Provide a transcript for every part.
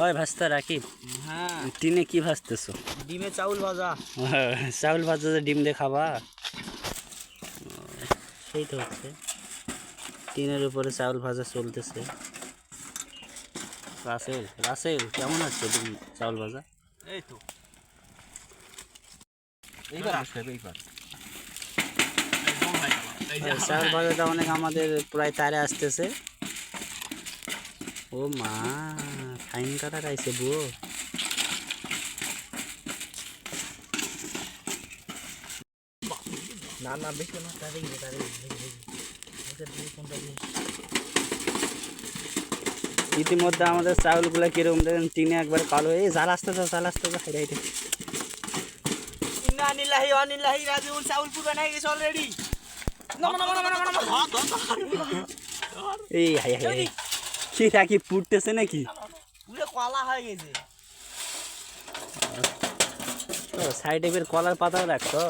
ওই ভাজতা রাখি হ্যাঁ। টিনে কি ভাজতেছো? ডিমে চাউল ভাজা। চাউল ভাজা যে ডিম দিয়ে খাবা? সেই তো হচ্ছে। টিনের উপরে চাউল ভাজা চলতেছে। রাসেল রাসেল কেমন আছে ডিম চাউল ভাজা? এই তো। এইবার আসবে এইবার। চাউল ভাজাটা অনেক আমাদের প্রায় তারে আসতেছে। ও মা। ফাইন কাটার আইছে বুয়ো? না না বেশি না তারে তারে ইতিমধ্যে আমাদের চাউলগুলো কীরকম দেখেন টিনে একবার কালো। এই জাল আসতে যাও জাল আসতে যাও হাইরে হাইরে। ইন্না নিল্লাহি ওয়া নিল্লাহি রাজিউন চাউল পুরো নাই গেছে অলরেডি এই হাই হাই হাই। কি রাখি পুড়তেছে নাকি? কলা হয়ে গেছে। সাইডে বের কলার পাতাও রাখতো।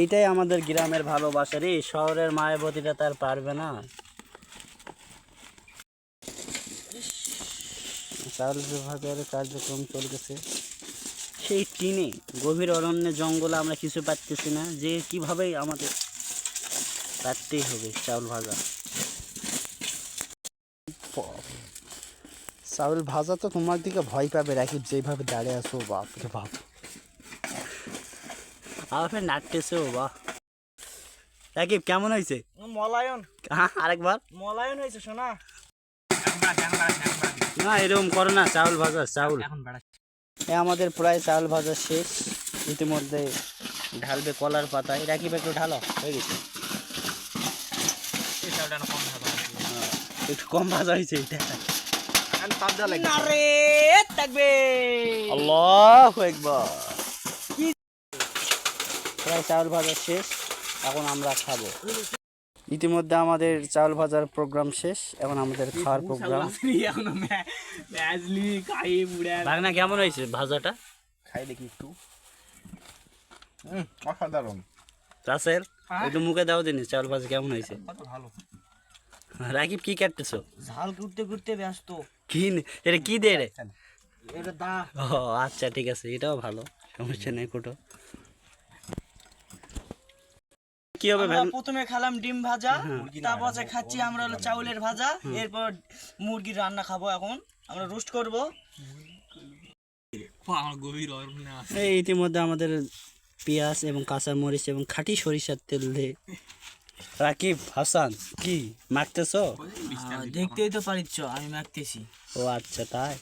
এইটাই আমাদের গ্রামের ভালোবাসা রে শহরের মায়াবতীটা তার পারবে না। চাউল ভাজার কার্যক্রম চলতেছে। সেই টিনে, গভীর অরণ্যে, জঙ্গলে আমরা কিছু পাচ্তেছি না, যে কীভাবে আমাদের পারতেই হবে চাউল ভাজা চাউল ভাজা তো তোমার দিকে ভয় পাবে রাকিব যেভাবে দাঁড়িয়ে আসো বাপ। রে বাপ আবার ফের নাটতেছেও বাহ রাকিব কেমন হয়েছে মলায়ন। হ্যাঁ আরেকবার। মলায়ন হয়েছে শোনা। না এরকম করো না চাউল ভাজা চাউল। এ আমাদের প্রায় চাউল ভাজা শেষ। ইতিমধ্যে ঢালবে কলার পাতায়। রাকিব একটু ঢালো হয়ে গেছে এই চাউলটা না কম ভাজা হ্যাঁ, একটু কম ভাজা হয়েছে এটা। আল্লাহ একবার প্রায় চাউল ভাজা শেষ এখন আমরা খাব। ইতিমধ্যে আমাদের চাউল ভাজার প্রোগ্রাম শেষ এখন আমাদের খাওয়ার প্রোগ্রাম। ভাগনা কেমন হয়েছে ভাজাটা? খাই দেখি একটু। অসাধারণ। রাসেল হ্যাঁ? একটু মুখে দাও দিনি চাউল ভাজা কেমন হয়েছে? ভালো। রাকিব কি কাটতেছো? ঝাল করতে করতে ব্যস্ত। কি এটা কি দে রে? এটা দা। ও আচ্ছা ঠিক আছে এটাও ভালো সমস্যা নেই কোটো। কি হবে প্রথমে খেলাম ডিম ভাজা হ্যাঁ। তারপর খাচ্ছি আমরা হলো চাউলের ভাজা এরপর মুরগির রান্না খাব এখন আমরা রোস্ট করব। গভীর এই ইতিমধ্যে আমাদের পেঁয়াজ এবং কাঁচা মরিচ এবং খাঁটি সরিষার তেল দিয়ে রাকিব হাসান কি মাখতেছো দেখতেই তো পারিচ্ছ আমি মাখতেছি ও আচ্ছা তাই।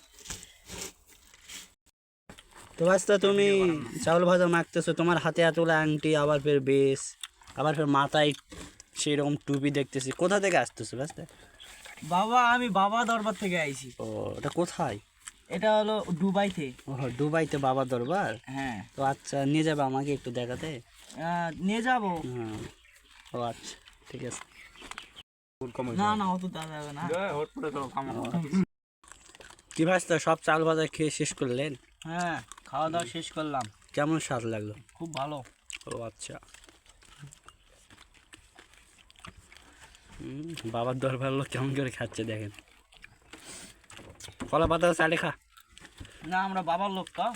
তো বাস্তা তুমি চাউল ভাজা মাখতেছো তোমার হাতে এতগুলো আংটি আবার ফের বেশ আবার ফের মাথায় সেই রকম টুপি দেখতেছি। কোথা থেকে আসতেছো বাস্তা বাবা আমি বাবা দরবার থেকে আইছি। ও এটা কোথায়? এটা হলো দুবাইতে। ও দুবাইতে বাবা দরবার? হ্যাঁ। তো আচ্ছা নিয়ে যাবে আমাকে একটু দেখাতে? নিয়ে যাব। হুম ও আচ্ছা ঠিক আছে। না না অত যাবে না। কি ভাজতা সব চাল ভাজা খেয়ে শেষ করলেন? হ্যাঁ খাওয়া দাওয়া শেষ করলাম। কেমন স্বাদ লাগল? খুব ভালো। ও আচ্ছা। বাবার দরবার লোক কেমন করে খাচ্ছে দেখেন। কলা পাতা চাটে খা। না আমরা বাবার লোক তো।